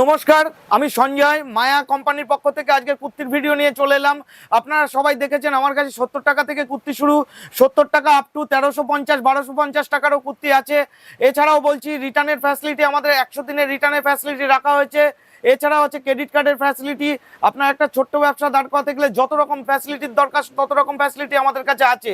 নমস্কার, আমি সঞ্জয়, মায়া কোম্পানির পক্ষ থেকে আজকে কুর্তির ভিডিও নিয়ে চলে এলাম। আপনারা সবাই দেখেছেন আমার কাছে সত্তর টাকা থেকে কুর্তি শুরু। সত্তর টাকা আপ টু তেরোশো পঞ্চাশ, বারোশো পঞ্চাশ টাকারও কুর্তি আছে। এছাড়াও বলছি রিটার্নের ফ্যাসিলিটি আমাদের একশো দিনের রিটার্নের ফ্যাসিলিটি রাখা হয়েছে। এছাড়া হচ্ছে ক্রেডিট কার্ডের ফ্যাসিলিটি আপনার একটা ছোট্ট ব্যবসা দাঁড় করাতে গেলে যত রকম ফ্যাসিলিটির দরকার, তত রকম ফ্যাসিলিটি আমাদের কাছে আছে।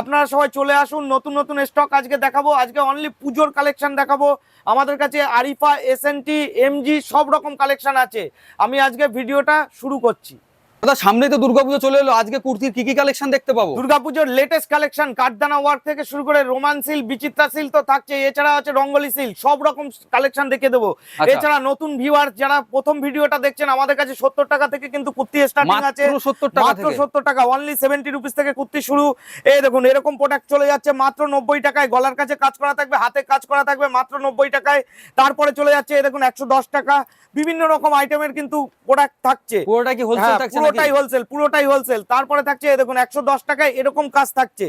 আপনারা সবাই চলে আসুন, নতুন নতুন স্টক আজকে দেখাবো। আজকে অনলি পুজোর কালেকশন দেখাবো। আমাদের কাছে Arifa S N T MG সব রকম কালেকশন আছে। আমি আজকে ভিডিওটা শুরু করছি। দাদা সামনে তো দুর্গাপুজো চলে এলো। আজকে কুর্তির কি কি কালেকশন দেখতে পাবো? দুর্গাপুজোর লেটেস্ট কালেকশন কাঠদানা ওয়ার্ক থেকে শুরু করে রোমান সিল বিচিত্রা সিল তো থাকছে। এছাড়া হচ্ছে রঙ্গলি সিল সব রকম কালেকশন দেখে দেবো। আচ্ছা। এছাড়া নতুন ভিউয়ার যারা প্রথম ভিডিওটা দেখছেন আমাদের কাছে সত্তর টাকা থেকে কিন্তু কুর্তি স্টার্টিং আছে। মাত্র সত্তর টাকা মাত্র সত্তর টাকা অনলি সেভেন্টি রুপিস থেকে কুর্তি শুরু। এই দেখুন এরকম প্রোডাক্ট চলে যাচ্ছে মাত্র নব্বই টাকায়। গলার কাছে কাজ করা থাকবে হাতে কাজ করা থাকবে মাত্র নব্বই টাকায়। তারপরে চলে যাচ্ছে এই দেখুন একশো দশ টাকা। বিভিন্ন রকম আইটেমের কিন্তু প্রোডাক্ট থাকছে। পুরোটা কি হোলসেল হ্যাঁ, থাকছে পুরোটাই হোলসেল পুরোটাই হোলসেল তারপরে থাকছে দেখুন একশো দশ টাকায় এরকম কাজ থাকছে।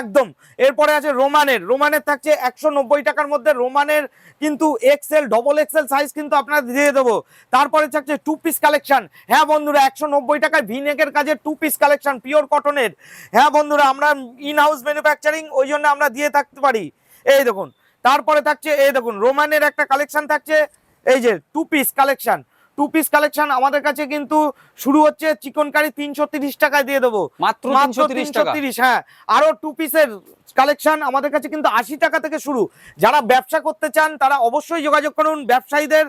একদম। এরপরে আছে রোমানের। রোমানের থাকছে একশো নব্বই টাকার মধ্যে। রোমানের কিন্তু এক্সেল ডবল এক্সেল সাইজ কিন্তু আপনার দিয়ে দেবো। তারপরে থাকছে টু পিস কালেকশন হ্যাঁ বন্ধুরা একশো নব্বই টাকায় ভিনেকের কাজে টু পিস কালেকশন পিওর কটনের হ্যাঁ বন্ধুরা আমরা ইন হাউস ম্যানুফ্যাকচারিং ওই জন্য আমরা দিয়ে থাকতে পারি। এই দেখুন। তারপরে থাকছে এই দেখুন রোমানের একটা কালেকশন থাকছে। এই যে two piece collection two piece collection আমাদের কাছে কিন্তু শুরু হচ্ছে চিকন কারি তিনশো তিরিশ টাকায় দিয়ে দেবো। মাত্র মাত্র তিনশো তিরিশ হ্যাঁ। আরও টু পিসের কালেকশন আমাদের কাছে কিন্তু আশি টাকা থেকে শুরু। যারা ব্যবসা করতে চান তারা অবশ্যই যোগাযোগ করুন। ব্যবসায়ীদের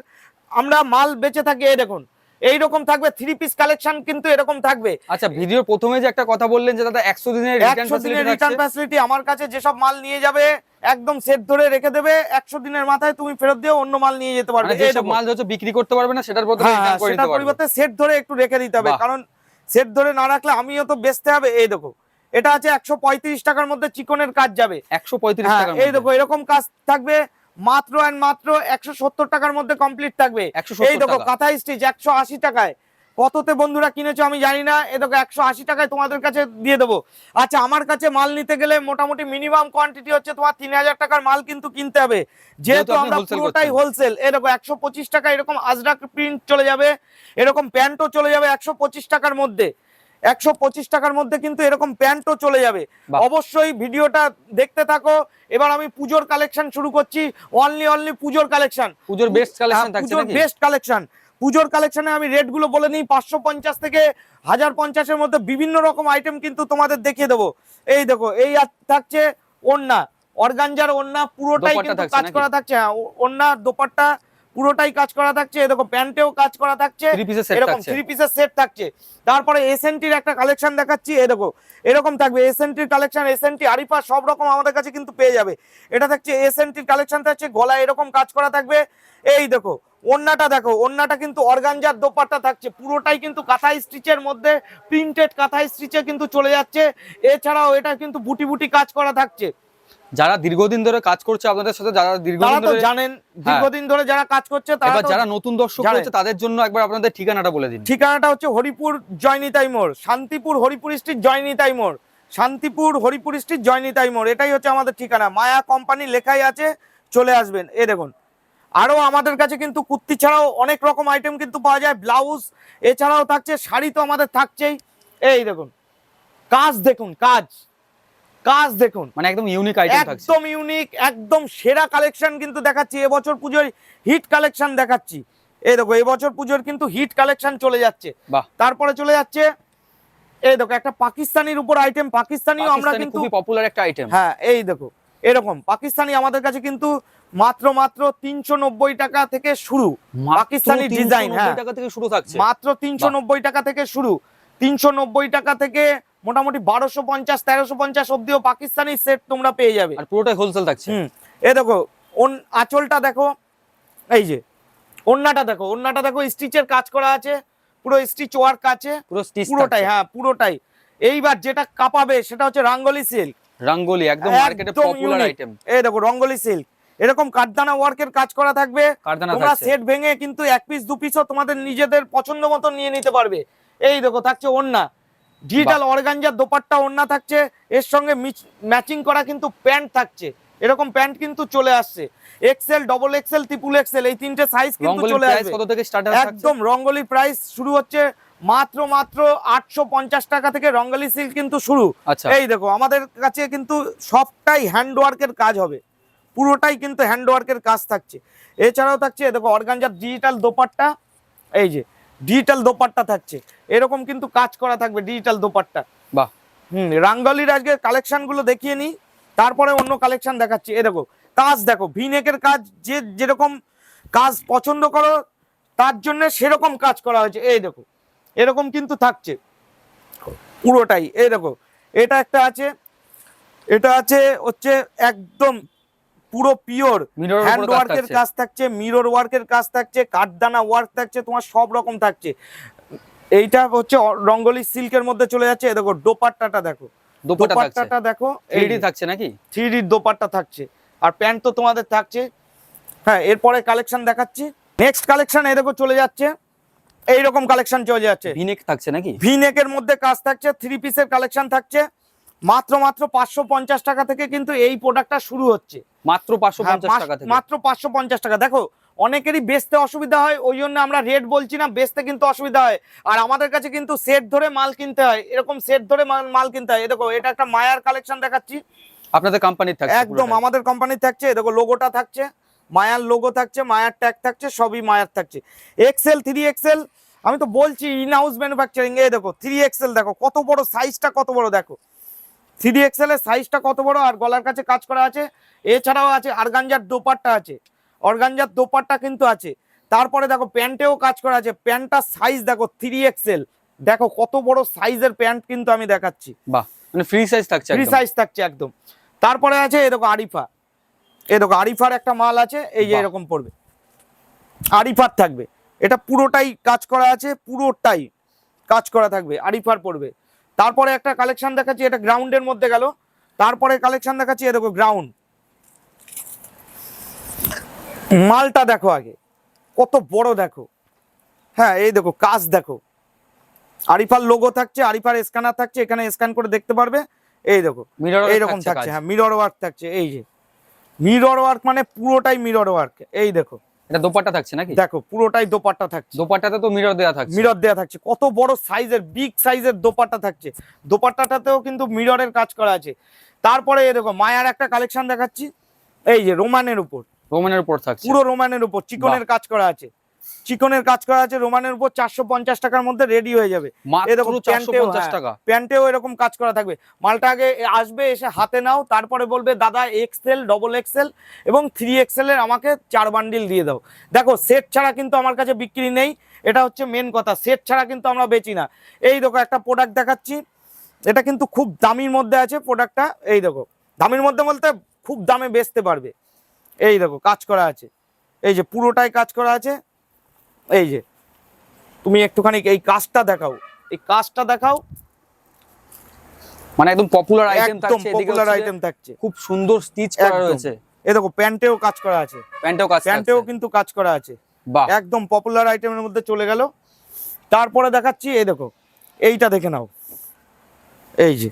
আমরা মাল বেচে থাকি এই দেখুন। এইরকম থাকবে থ্রি পিস কালেকশন কিন্তু এরকম থাকবে। আচ্ছা ভিডিওর প্রথমে যে একটা কথা বললেন যে দাদা একশো দিনের একশো দিনের রিটার্ন ফ্যাসিলিটি আমার কাছে যেসব মাল নিয়ে যাবে একদম সেট ধরে রেখে দেবে একশো দিনের মাথায় তুমি ফেরত দিয়ে অন্য মাল নিয়ে যেতে পারবে। মানে। মাল হচ্ছে বিক্রি করতে পারবে না সেটার হ্যাঁ, পরিবর্তে সেট ধরে একটু রেখে দিতে হবে কারণ সেট ধরে না রাখলে আমিও তো বেচতে হবে। এই দেখো এটা আছে একশো পঁয়ত্রিশ টাকার মধ্যে চিকনের কাজ যাবে। একশো পঁয়ত্রিশ হ্যাঁ, এই দেখো এরকম কাজ থাকবে মাত্র অ্যান্ড মাত্র একশো সত্তর টাকার মধ্যে কমপ্লিট থাকবে। একশো এই দেখো কাঁথা স্টিচ একশো আশি টাকায়। কততে বন্ধুরা কিনেছো আমি জানি না। এ দেখো একশো আশি টাকায় তোমাদের কাছে দিয়ে দেবো। আচ্ছা আমার কাছে মাল নিতে গেলে মোটামুটি মিনিমাম কোয়ান্টিটি হচ্ছে তোমার তিন হাজার টাকার মাল কিন্তু কিনতে হবে। যেহেতু আমরা পুরোটাই হোলসেল এ দেখো একশো পঁচিশ টাকা এরকম আজরাক প্রিন্ট চলে যাবে এরকম প্যান্টও চলে যাবে একশো পঁচিশ টাকার মধ্যে। একশো পঁচিশ টাকার মধ্যে কিন্তু এরকম প্যান্টও চলে যাবে। অবশ্যই ভিডিওটা দেখতে থাকো। এবার আমি পুজোর কালেকশন শুরু করছি। অনলি অনলি পুজোর কালেকশন পুজোর বেস্ট কালেকশন পুজোর বেস্ট কালেকশন পুজোর কালেকশনে আমি রেটগুলো বলে নিই পাঁচশো পঞ্চাশ থেকে হাজার পঞ্চাশের মধ্যে বিভিন্ন রকম আইটেম কিন্তু তোমাদের দেখিয়ে দেবো। এই দেখো এই থাকছে ওন্না অর্গানজার ওন্না পুরোটাই কিন্তু কাজ করা থাকছে হ্যাঁ ওন্না দোপাট্টা পুরোটাই কাজ করা থাকছে এই দেখো প্যান্টেও কাজ করা থাকছে এরকম থাকছে। থ্রি পিসের সেট থাকছে। তারপরে এসএনটির একটা কালেকশন দেখাচ্ছি এই দেখো এরকম থাকবে এসএনটির কালেকশন এসএনটি আরিফা সব রকম আমাদের কাছে কিন্তু পেয়ে যাবে। এটা থাকছে এসএনটির কালেকশন থাকছে গলায় এরকম কাজ করা থাকবে এই দেখো ওন্নাটা দেখো ওন্নাটা কিন্তু অর্গানজার দোপাট্টা থাকছে। পুরোটাই কিন্তু কাঁথা স্টিচের মধ্যে প্রিন্টেড কাঁথা স্টিচে কিন্তু চলে যাচ্ছে। এছাড়াও এটা কিন্তু বুটি বুটি কাজ করা থাকছে। যারা দীর্ঘদিন ধরে কাজ করছে আপনাদের সাথে যারা দীর্ঘদিন ধরে জানেন দীর্ঘদিন ধরে যারা কাজ করছে তারা যারা নতুন দর্শক। রয়েছে তাদের জন্য একবার আপনাদের ঠিকানাটা বলে দিন। ঠিকানাটা হচ্ছে হরিপুর জয়নিতাই মোড় শান্তিপুর হরিপুর স্ট্রিট জয়নিতাই মোড়। শান্তিপুর হরিপুর স্ট্রিট জয়নিতাই মোড় এটাই হচ্ছে আমাদের ঠিকানা। মায়া কোম্পানি লেখাই আছে চলে আসবেন। এ দেখুন আরও আমাদের কাছে কিন্তু কুর্তি ছাড়াও অনেক রকম আইটেম কিন্তু পাওয়া যায়। ব্লাউজ এছাড়াও থাকছে শাড়ি তো আমাদের থাকছেই। এই দেখুন কাজ দেখুন কাজ কাজ দেখুন। মানে একদম ইউনিক আইটেম থাকছে। একদম ইউনিক একদম সেরা কালেকশন কিন্তু দেখাচ্ছি। এবছর পুজোর হিট কালেকশন দেখাচ্ছি। এই দেখো এবছর পুজোর কিন্তু হিট কালেকশন চলে যাচ্ছে। বাহ। তারপরে চলে যাচ্ছে এই দেখো একটা পাকিস্তানির উপর আইটেম পাকিস্তানিও আমরা কিন্তু পপুলার একটা আইটেম হ্যাঁ এই দেখো এরকম। পাকিস্তানি আমাদের কাছে কিন্তু মাত্র মাত্র তিনশো নব্বই টাকা থেকে শুরু। পাকিস্তানি ডিজাইন হ্যাঁ। টাকা থেকে শুরু থাকছে। মাত্র তিনশো নব্বই টাকা থেকে শুরু। তিনশো নব্বই টাকা থেকে মোটামুটি বারোশো পঞ্চাশ তেরোশো পঞ্চাশ অব্দিও পাকিস্তানি সেট তোমরা পেয়ে যাবে। আর পুরোটাই হোলসেল থাকছে। এ দেখো ওন আঁচলটা দেখো। এই যে ওন্নাটা দেখো। ওন্নাটা দেখো স্টিচের কাজ করা আছে। পুরো স্টিচ ওয়ার্ক আছে। পুরো স্টিচ পুরোটাই হ্যাঁ পুরোটাই। এইবার যেটা কাঁপাবে সেটা হচ্ছে রাঙ্গলি সিল্ক রাঙ্গোলি একদম মার্কেটে পপুলার আইটেম এই দেখো রঙ্গলি সিল্ক এরকম কাঠদানা ওয়ার্কের কাজ করা থাকবে। তোমরা সেট ভেঙে কিন্তু এক পিস দু পিসও তোমাদের নিজেদের পছন্দ মতো নিয়ে নিতে পারবে। এই দেখো থাকছে ওন্না ডিজিটাল অর্গানজার দোপাট্টা ওন্না থাকছে। এর সঙ্গে ম্যাচিং করা কিন্তু প্যান্ট থাকছে। এরকম প্যান্ট কিন্তু চলে আসছে। XL double XL triple XL এই তিনটে সাইজ কিন্তু চলে আসবে। কত থেকে স্টার্ট একদম রঙ্গলি প্রাইস শুরু হচ্ছে মাত্র মাত্র আটশো পঞ্চাশ টাকা থেকে রঙ্গলি সিল্ক কিন্তু শুরু। আচ্ছা। এই দেখো আমাদের কাছে কিন্তু সবটাই হ্যান্ড হ্যান্ডওয়ার্কের কাজ হবে। পুরোটাই কিন্তু হ্যান্ডওয়ার্কের কাজ থাকছে। এছাড়াও থাকছে দেখো অর্গানজার ডিজিটাল দোপাট্টা এই যে ডিজিটাল দোপাট্টা থাকছে। এরকম কিন্তু কাজ করা থাকবে ডিজিটাল দোপাট্টা। বাহ। হুম রাঙ্গলির আজকে কালেকশনগুলো দেখিয়ে নিই তারপরে অন্য কালেকশন দেখাচ্ছি। এ দেখো কাজ দেখো ভিনেকের কাজ যে যেরকম কাজ পছন্দ করো তার জন্য সেরকম কাজ করা হয়েছে। এই দেখো এরকম কিন্তু থাকছে। পুরোটাই এই দেখো এটা একটা আছে এটা আছে হচ্ছে একদম পুরো পিওর। হ্যান্ড কাজ ওয়ার্কের থাকছে। কাজ থাকছে মিরর ওয়ার্কের কাজ থাকছে কাঠদানা ওয়ার্ক থাকছে তোমার সব রকম থাকছে। এইটা হচ্ছে রঙ্গলি সিল্কের মধ্যে চলে যাচ্ছে। এই দেখো দোপাট্টাটা দেখো। দোপাট্টাটা দেখো থ্রি থাকছে নাকি? থ্রি ডি দোপাট্টা থাকছে। আর প্যান্ট তো তোমাদের থাকছে। হ্যাঁ এরপরে কালেকশন দেখাচ্ছি। নেক্সট কালেকশন এই দেখো চলে যাচ্ছে। এইরকম কালেকশন চলে যাচ্ছে। ভিনেক থাকছে নাকি? ভি নেকের মধ্যে কাজ থাকছে থ্রি পিসের কালেকশন থাকছে। মাত্র মাত্র পাঁচশো পঞ্চাশ টাকা থেকে কিন্তু এই প্রোডাক্টটা শুরু হচ্ছে। মাত্র পাঁচশো হ্যাঁ, পঞ্চাশ টাকা মাত্র পাঁচশো পঞ্চাশ টাকা। দেখো অনেকেরই বেচতে অসুবিধা হয় ওই জন্য আমরা রেট বলছি না বেচতে কিন্তু অসুবিধা হয়। আর আমাদের কাছে কিন্তু সেট ধরে মাল কিনতে হয় এরকম সেট ধরে মাল- কিনতে হয়। দেখো এটা একটা মায়ার কালেকশন দেখাচ্ছি। আপনাদের কোম্পানির থাকছে একদম আমাদের কোম্পানির থাকছে। দেখো লোগোটা থাকছে মায়ার লোগো থাকছে মায়ার ট্যাগ থাকছে সবই মায়ার থাকছে। এক্সেল থ্রি এক্সেল আমি তো বলছি ইন হাউস ম্যানুফ্যাকচারিং এ দেখো থ্রি এক্সেল দেখো কত বড় সাইজটা কত বড় দেখো। থ্রি এক্সেল এর সাইজটা কত বড় আর গলার কাছে কাজ করা আছে? এছাড়াও আছে আরগানজার দোপাট্টা আছে। অর্গানজার দোপাট্টা কিন্তু আছে। তারপরে দেখো প্যান্টেও কাজ করা আছে। প্যান্টটার সাইজ দেখো থ্রি এক্সেল দেখো কত বড় সাইজের প্যান্ট কিন্তু আমি দেখাচ্ছি। বাহ মানে ফ্রি সাইজ থাকছে ফ্রি একদম। সাইজ থাকছে একদম। তারপরে আছে এ দেখো আরিফা। এ দেখো আরিফার একটা মাল আছে এই যে এরকম পড়বে। আরিফার থাকবে। এটা পুরোটাই কাজ করা আছে পুরোটাই কাজ করা থাকবে আরিফার পড়বে। তারপরে একটা কালেকশন দেখাচ্ছি এটা গ্রাউন্ডের মধ্যে গেল। তারপরে কালেকশন দেখাচ্ছি এ দেখো গ্রাউন্ড মালটা দেখো আগে কত বড় দেখো। হ্যাঁ এই দেখো কাজ দেখো। আরিফার লোগো থাকছে আরিফার স্ক্যানার থাকছে এখানে স্ক্যান করে দেখতে পারবে। এই দেখো এইরকম থাকছে হ্যাঁ মিরর ওয়ার্ক থাকছে এই যে। মিরর ওয়ার্ক মানে পুরোটাই মিরর ওয়ার্ক এই দেখো। এটা দোপাট্টা থাকছে নাকি? দেখো পুরোটাই দোপাট্টা থাকছে। দোপাট্টাতে তো মিরর দেওয়া থাকছে। মিরর দেওয়া থাকছে। কত বড় সাইজের বিগ সাইজের দোপাট্টা থাকছে। দোপাট্টাটাতেও কিন্তু মিররের কাজ করা আছে। তারপরে এই দেখো মায়ার একটা কালেকশন দেখাচ্ছি। এই যে রোমানের উপর। রোমানের উপর থাকছে। পুরো রোমানের উপর চিকনের কাজ করা আছে। চিকনের কাজ করা আছে রোমানের উপর চারশো পঞ্চাশ টাকার মধ্যে রেডি হয়ে যাবে। প্যান্টেও হ্যাঁ, প্যান্টেও এরকম কাজ করা থাকবে। মালটা আগে আসবে এসে হাতে নাও তারপরে বলবে দাদা এক্সেল ডবল এক্সেল এবং থ্রি এক্সেল এর আমাকে চার বান্ডিল দিয়ে দাও। দেখো সেট ছাড়া কিন্তু আমার কাছে বিক্রি নেই। এটা হচ্ছে মেন কথা সেট ছাড়া কিন্তু আমরা বেচি না। এই দেখো একটা প্রোডাক্ট দেখাচ্ছি। এটা কিন্তু খুব দামির মধ্যে আছে প্রোডাক্টটা এই দেখো দামির মধ্যে বলতে খুব দামে বেচতে পারবে। এই দেখো কাজ করা আছে। এই যে পুরোটাই কাজ করা আছে। এই যে তুমি একটুখানি এই কাজটা দেখাও এই কাজটা দেখাও। মানে একদম পপুলার আইটেম একদম থাকছে এদিকে পপুলার আইটেম থাকছে। খুব সুন্দর স্টিচ করা রয়েছে। এই দেখো প্যান্টেও কাজ করা আছে। প্যান্টেও কাজ প্যান্টেও কিন্তু কাজ করা আছে। বাহ। একদম পপুলার আইটেমের মধ্যে চলে গেল। তারপরে দেখাচ্ছি এই দেখো এইটা দেখে নাও। এই যে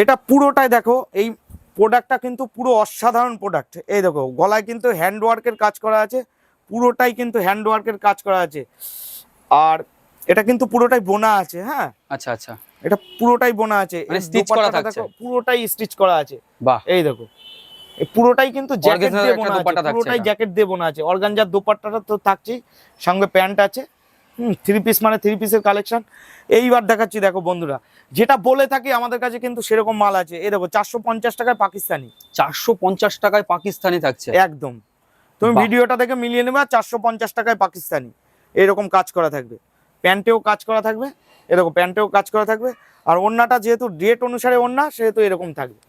এটা পুরোটাই দেখো এই প্রোডাক্টটা কিন্তু পুরো অসাধারণ প্রোডাক্ট এই দেখো গলায় কিন্তু হ্যান্ড ওয়ার্কের কাজ করা আছে। পুরোটাই কিন্তু হ্যান্ড ওয়ার্কের কাজ করা আছে। আর এটা কিন্তু পুরোটাই বোনা আছে হ্যাঁ? আচ্ছা আচ্ছা। এটা পুরোটাই বোনা আছে। মানে এর করা থাকছে। পুরোটাই স্টিচ করা আছে। বাহ। এই দেখো এই পুরোটাই কিন্তু জ্যাকেট দিয়ে বোনা আছে পুরোটাই জ্যাকেট দিয়ে বোনা আছে। অর্গানজার দোপাট্টাটা তো থাকছেই সঙ্গে প্যান্ট আছে। হুম থ্রি পিস মানে থ্রি পিসের কালেকশন এইবার দেখাচ্ছি দেখো বন্ধুরা যেটা বলে থাকি আমাদের কাছে কিন্তু সেরকম মাল আছে। এই দেখো চারশো পঞ্চাশ টাকায় পাকিস্তানি। চারশো পঞ্চাশ টাকায় পাকিস্তানি থাকছে। একদম। তুমি। ভিডিওটা দেখে মিলিয়ে নেবে চারশো পঞ্চাশ টাকায় পাকিস্তানি। এরকম কাজ করা থাকবে। প্যান্টেও কাজ করা থাকবে। এরকম প্যান্টেও কাজ করা থাকবে। আর ওন্নাটা যেহেতু ডেট অনুসারে ওন্না সেহেতু এরকম থাকবে।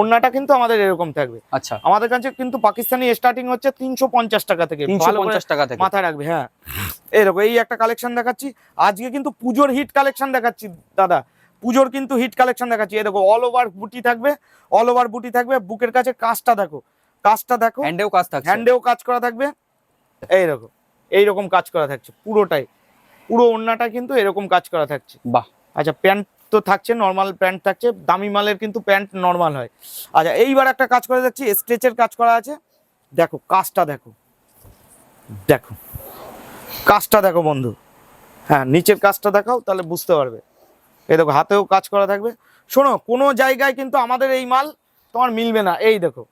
ওন্নাটা কিন্তু আমাদের এরকম থাকবে। আচ্ছা। আমাদের কাছে কিন্তু পাকিস্তানি স্টার্টিং হচ্ছে তিনশো পঞ্চাশ টাকা থেকে। পঞ্চাশ টাকা থেকে। মাথায় রাখবে হ্যাঁ। এরকম এই একটা কালেকশন দেখাচ্ছি। আজকে কিন্তু পুজোর হিট কালেকশন দেখাচ্ছি দাদা। পুজোর কিন্তু হিট কালেকশন দেখাচ্ছি। দেখো অল ওভার বুটি থাকবে অল ওভার বুটি থাকবে। বুকের কাছে কাজটা দেখো। কাজটা দেখো। হ্যান্ডেও কাজ থাকছে। হ্যান্ডেও কাজ করা থাকবে। এই দেখো এইরকম কাজ করা থাকছে পুরোটাই। পুরো ওড়নাটা কিন্তু এরকম কাজ করা থাকছে। বাহ। আচ্ছা প্যান্ট তো থাকছে নর্মাল প্যান্ট থাকছে দামি মালের কিন্তু প্যান্ট নর্মাল হয়। আচ্ছা এইবার একটা কাজ করা যাচ্ছি স্ট্রেচের কাজ করা আছে। দেখো কাজটা দেখো। দেখো কাজটা দেখো বন্ধু। হ্যাঁ নিচের কাজটা দেখাও তাহলে বুঝতে পারবে। এই দেখো হাতেও কাজ করা থাকবে। শোনো কোনো জায়গায় কিন্তু আমাদের এই মাল তোমার মিলবে না। এই দেখো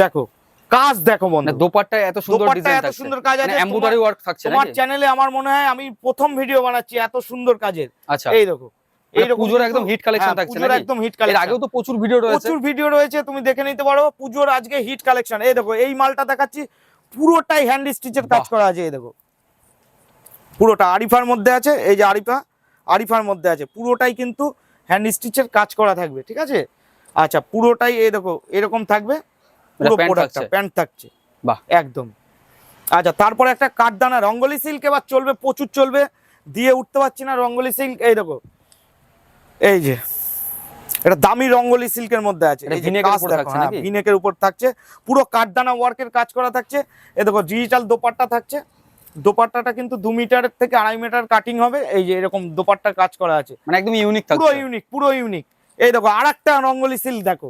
দেখো কাজ দেখো মনে দোপাট্টা এত সুন্দর ডিজাইন এত সুন্দর কাজ আছে, এমব্রয়ডারি ওয়ার্ক থাকছে তোমার চ্যানেলে আমার মনে হয় আমি প্রথম ভিডিও বানাচ্ছি এত সুন্দর কাজের। আচ্ছা। এই দেখো মানে পুজোর একদম hit collection হ্যাঁ, থাকছে পুজোর একদম হিট এর আগেও তো প্রচুর ভিডিও রয়েছে। প্রচুর ভিডিও রয়েছে তুমি দেখে নিতে পারো। পুজোর আজকে হিট কালেকশন এই দেখো এই মালটা দেখাচ্ছি পুরোটাই হ্যান্ড স্টিচের কাজ করা আছে এই দেখো। পুরোটা আরিফার মধ্যে আছে এই যে আরিফা আরিফার মধ্যে আছে। পুরোটাই কিন্তু হ্যান্ড স্টিচের কাজ করা থাকবে ঠিক আছে? আচ্ছা পুরোটাই এই দেখো এরকম থাকবে। পুরো প্যান্ট প্রোডাক্টটা থাকছে। প্যান্ট থাকছে। বাহ। একদম। আচ্ছা তারপরে একটা কাঠদানা রঙ্গলি সিল্ক এবার চলবে প্রচুর চলবে। দিয়ে উঠতে পারছি না রঙ্গলি সিল্ক এই দেখো। এই যে এটা দামি রঙ্গলি সিল্কের মধ্যে আছে। এটা ভিনেকের উপর থাকছে হ্যাঁ, নাকি? ভিনেকের উপর থাকছে। পুরো কাঠদানা ওয়ার্কের কাজ করা থাকছে। এই দেখো ডিজিটাল দোপাট্টা থাকছে। দোপাট্টাটা কিন্তু দু মিটার থেকে আড়াই মিটার কাটিং হবে। এই যে এরকম দোপাট্টার কাজ করা আছে। মানে একদম ইউনিক পুরো ইউনিক পুরো ইউনিক এই দেখো আর একটা রঙ্গলি সিল্ক দেখো।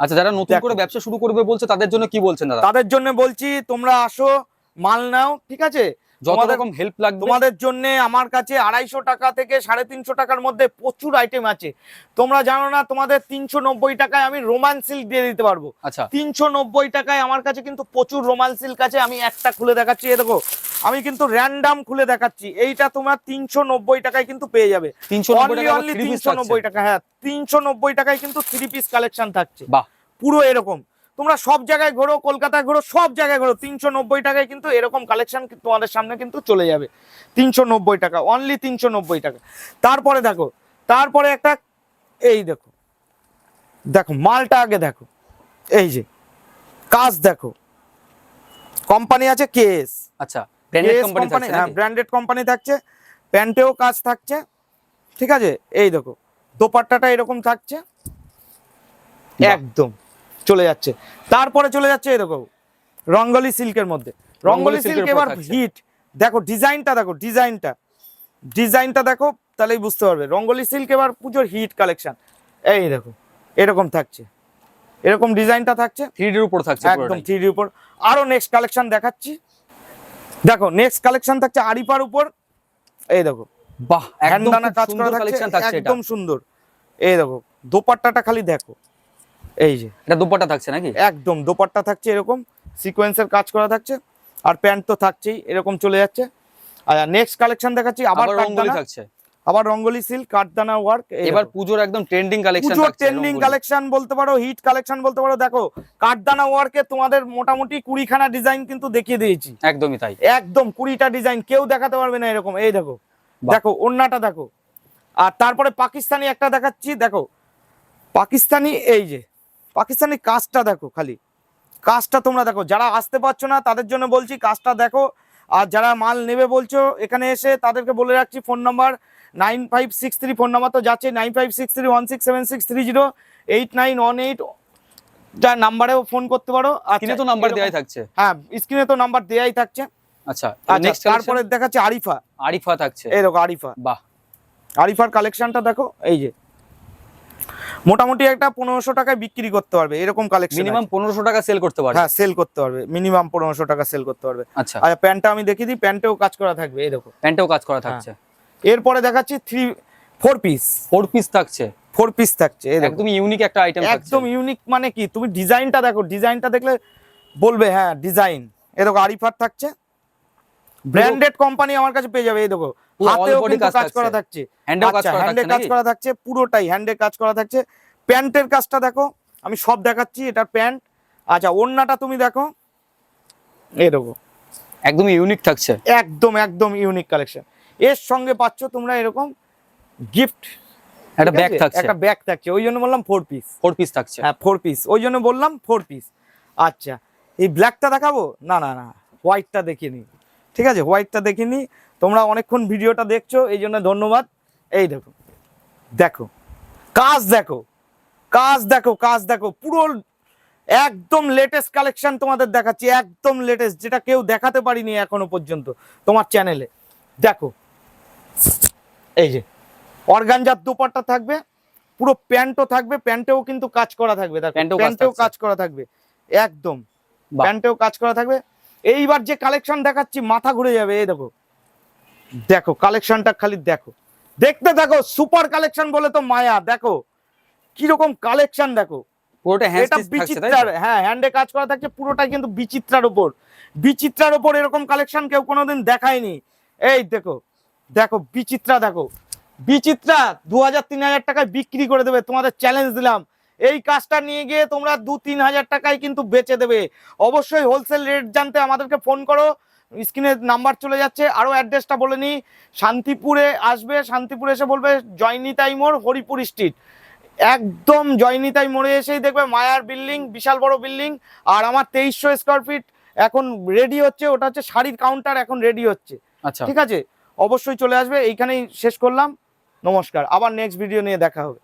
আচ্ছা যারা নতুন। করে ব্যবসা শুরু করবে বলছে তাদের জন্য কি বলছেন দাদা তাদের জন্য বলছি তোমরা আসো মাল নাও ঠিক আছে যত তোমাদের- রকম হেল্প লাগবে। তোমাদের জন্য আমার কাছে আড়াইশো টাকা থেকে সাড়ে তিনশো টাকার মধ্যে প্রচুর আইটেম আছে। তোমরা জানো না তোমাদের তিনশো নব্বই টাকায় আমি রোমান সিল্ক দিয়ে দিতে পারব। আচ্ছা। তিনশো নব্বই টাকায় আমার কাছে কিন্তু প্রচুর রোমান সিল্ক আছে আমি একটা খুলে দেখাচ্ছি এ দেখো। আমি কিন্তু র্যান্ডাম খুলে দেখাচ্ছি এইটা তোমার তিনশো নব্বই টাকায় কিন্তু পেয়ে যাবে। তিনশো নব্বই টাকা হ্যাঁ তিনশো নব্বই টাকায় কিন্তু থ্রি পিস কালেকশন থাকছে। বাহ। পুরো এরকম। তোমরা সব জায়গায় ঘোরো কলকাতায় ঘোরো সব জায়গায় ঘোরো। তিনশো নব্বই টাকায় কিন্তু এরকম কালেকশন তোমাদের সামনে কিন্তু চলে যাবে। তিনশো নব্বই টাকা অনলি তিনশো নব্বই টাকা। তারপরে দেখো তারপরে একটা এই দেখো দেখো মালটা আগে দেখো। এই যে কাজ দেখো। কোম্পানি আছে কেএস। আচ্ছা কোম্পানি হ্যাঁ ব্র্যান্ডেড কোম্পানি থাকছে। প্যান্টেও কাজ থাকছে। ঠিক আছে? এই দেখো দোপাট্টাটা এরকম থাকছে। একদম। চলে যাচ্ছে। তারপরে চলে যাচ্ছে এই দেখো রঙ্গলি সিল্কের মধ্যে। রঙ্গলি সিল্ক এবার হিট। দেখো ডিজাইনটা দেখো ডিজাইনটা। ডিজাইনটা দেখো তাহলেই বুঝতে পারবে। রঙ্গলি সিল্ক এবার পুজোর হিট কালেকশন। এই দেখো এরকম থাকছে। এরকম ডিজাইনটা থাকছে। থ্রিডির উপর থাকছে একদম পুরোটাই। থ্রি উপর। আরও নেক্সট কালেকশন দেখাচ্ছি। দেখো নেক্সট কালেকশন থাকছে আরিপার উপর। এই দেখো বাহ একদম কাজ করা কালেকশন থাকছে থাকছে এটা। একদম সুন্দর। এই দেখো দোপাট্টাটা খালি দেখো। এই যে এটা দুপাট্টা থাকছে নাকি? একদম দোপাট্টা থাকছে এরকম সিকোয়েন্সের কাজ করা থাকছে আর প্যান্ট তো থাকছেই এরকম চলে যাচ্ছে। আর নেক্সট কালেকশন দেখাচ্ছি আবার রঙ্গোলি থাকছে। আবার রঙ্গলি সিল্ক কাঠদানা ওয়ার্ক এবার পুজোর একদম ট্রেন্ডিং কালেকশন পুজোর ট্রেন্ডিং কালেকশন বলতে পারো হিট কালেকশন বলতে পারো দেখো কাঠদানা ওয়ার্কে তোমাদের মোটামুটি কুড়িখানা ডিজাইন কিন্তু দেখিয়ে দিয়েছি। একদমই তাই। একদম কুড়িটা ডিজাইন কেউ দেখাতে পারবে না এরকম এই দেখো দেখো ওন্নাটা দেখো। আর তারপরে পাকিস্তানি একটা দেখাচ্ছি দেখো পাকিস্তানি এই যে পাকিস্তানি কাজটা দেখো খালি। কাজটা তোমরা দেখো। যারা আসতে পারছ না তাদের জন্য বলছি কাজটা দেখো। আর যারা মাল নেবে বলছো এখানে এসে তাদেরকে বলে রাখছি phone number nine five six three phone number তো যাচ্ছে nine five six three one six seven six three zero. Eight nine one eight যার নাম্বারেও ফোন করতে পারো। আচ্ছা, তো নাম্বার দেওয়াই থাকছে। হ্যাঁ স্ক্রিনে তো নাম্বার দেওয়াই থাকছে। আচ্ছা আচ্ছা নেক্সট তারপরে দেখাচ্ছে আরিফা। আরিফা থাকছে। এই দেখো আরিফা। বাহ। আরিফার কালেকশনটা দেখো এই যে। মোটামুটি একটা পনেরোশো টাকায় বিক্রি করতে পারবে এরকম কালেকশন মিনিমাম পনেরোশো টাকা সেল করতে পারবে? হ্যাঁ সেল করতে পারবে। মিনিমাম পনেরোশো টাকা সেল করতে পারবে। আচ্ছা। আচ্ছা প্যান্টটা আমি দেখিয়ে দিই প্যান্টেও কাজ করা থাকবে এই দেখো। প্যান্টেও কাজ করা হ্যাঁ। থাকছে। এরপরে দেখাচ্ছি three four piece four piece থাকছে? ফোর পিস থাকছে একদম ইউনিক একটা আইটেম একদম ইউনিক মানে কি? তুমি ডিজাইনটা দেখো ডিজাইনটা দেখলে বলবে হ্যাঁ ডিজাইন এ দেখো আরিফার থাকছে। ব্র্যান্ডেড কোম্পানি আমার কাছে পেয়ে যাবে এই দেখো। হাতেও কিন্তু কাজ করা থাকছে। থাকছে কাজ আচ্ছা করা হ্যান্ডে থাকছে কাজ করা থাকছে পুরোটাই হ্যান্ডে কাজ করা থাকছে। প্যান্টের কাজটা দেখো আমি সব দেখাচ্ছি এটা প্যান্ট। আচ্ছা ওড়নাটা তুমি দেখো। এই দেখো। একদম ইউনিক থাকছে। একদম একদম ইউনিক কালেকশন এর সঙ্গে পাচ্ছ তোমরা এরকম গিফট একটা ব্যাগ থাকছে। একটা ব্যাগ থাকছে। ওই জন্য বললাম ফোর পিস ফোর পিস থাকছে। হ্যাঁ ফোর পিস ওই জন্য বললাম ফোর পিস আচ্ছা এই ব্ল্যাকটা দেখাবো? না না না হোয়াইটটা দেখিনি। ঠিক আছে হোয়াইটটা দেখিনি তোমরা অনেকক্ষণ ভিডিওটা দেখছ এই জন্য ধন্যবাদ। এই দেখো দেখো কাজ দেখো কাজ দেখো কাজ দেখো পুরো একদম লেটেস্ট কালেকশন তোমাদের দেখাচ্ছি একদম লেটেস্ট যেটা কেউ দেখাতে পারিনি এখনও পর্যন্ত তোমার চ্যানেলে দেখো এই যে অর্গানজার দুপাট্টা থাকবে পুরো প্যান্টও থাকবে প্যান্টেও কিন্তু কাজ করা থাকবে প্যান্টেও। কাজ করা থাকবে একদম প্যান্টেও কাজ করা থাকবে। এইবার যে কালেকশন দেখাচ্ছি মাথা ঘুরে যাবে এই দেখো। দেখো কালেকশনটা খালি দেখো। দেখতে দেখো সুপার কালেকশন বলে তো মায়া দেখো। কীরকম কালেকশন দেখো। এটা? বিচিত্রার হ্যাঁ হ্যান্ডে কাজ করা থাকছে পুরোটাই কিন্তু বিচিত্রার উপর। বিচিত্রার উপর এরকম কালেকশন কেউ কোনোদিন দেখায়নি। এই দেখো দেখো বিচিত্রা দেখো। বিচিত্রা দু হাজার তিন হাজার টাকায় বিক্রি করে দেবে তোমাদের চ্যালেঞ্জ দিলাম। এই কাজটা নিয়ে গিয়ে তোমরা দু তিন হাজার টাকায় কিন্তু বেচে দেবে। অবশ্যই হোলসেল রেট জানতে আমাদেরকে ফোন করো। স্ক্রিনে নাম্বার চলে যাচ্ছে। আরও অ্যাড্রেসটা বলে নিই। শান্তিপুরে আসবে শান্তিপুরে এসে বলবে জয়নিতাই মোড় হরিপুর স্ট্রিট একদম জয়নিতাই মোড়ে এসেই দেখবে মায়ার বিল্ডিং বিশাল বড় বিল্ডিং আর আমার তেইশশো স্কোয়ার ফিট এখন রেডি হচ্ছে ওটা হচ্ছে শাড়ির কাউন্টার এখন রেডি হচ্ছে। আচ্ছা। ঠিক আছে? অবশ্যই চলে আসবে। এইখানেই শেষ করলাম। নমস্কার। আবার নেক্সট ভিডিও নিয়ে দেখা হবে।